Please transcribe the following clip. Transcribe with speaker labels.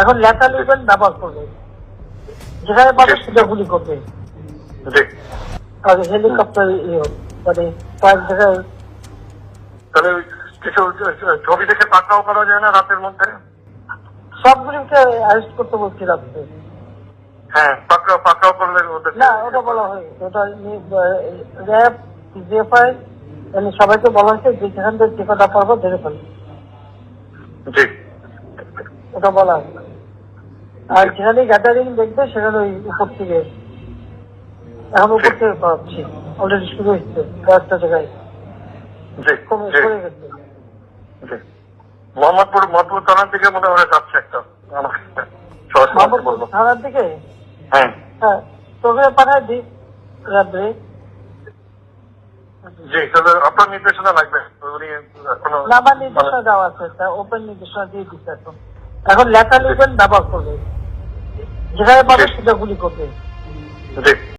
Speaker 1: এখন লেখা লিখবেন ব্যবহার করবে যেখানে পাবে সেটা গুলি করবে। হেলিকপ্টার মানে কয়েক জায়গায়
Speaker 2: তাহলে কিছু ছবি দেখে পাকড়াও করা যায় না রাতের মধ্যে?
Speaker 1: সবগুলিকে অ্যারেস্ট করতে বলছি রাত্রে।
Speaker 2: হ্যাঁ পাকড়াও পাকড়াও করলে ওদের
Speaker 1: না ওটা বলা হয় ওটা র্যাব জিএফআই মানে সবাইকে বলা হয়েছে যে যেখান থেকে যে কটা পারব ধরে ফেলবে।
Speaker 2: জি।
Speaker 1: ওটা বলা হয় আর যেখানে গ্যাদারিং দেখবে সেখানে ওই উপর থেকে এখন উপর থেকে পাচ্ছি। অলরেডি শুরু হচ্ছে কয়েকটা জায়গায়। কমে
Speaker 2: জি।
Speaker 1: গেছে।
Speaker 2: মোহাম্মদপুর থানার দিকে মনে হয় যাচ্ছে একটা।
Speaker 1: থানার দিকে?
Speaker 2: হ্যাঁ।
Speaker 1: হ্যাঁ তোকে পাঠায় দিই রাত্রে।
Speaker 2: জি তাহলে আপনার নির্দেশনা লাগবে। উনি এখনও
Speaker 1: না আমার নির্দেশনা দেওয়া আছে ওপেন নির্দেশনা দিয়ে দিচ্ছে এখন। এখন লেখা লিখবেন ব্যবহার করবে যেখানে পাবে সেটা গুলি করবে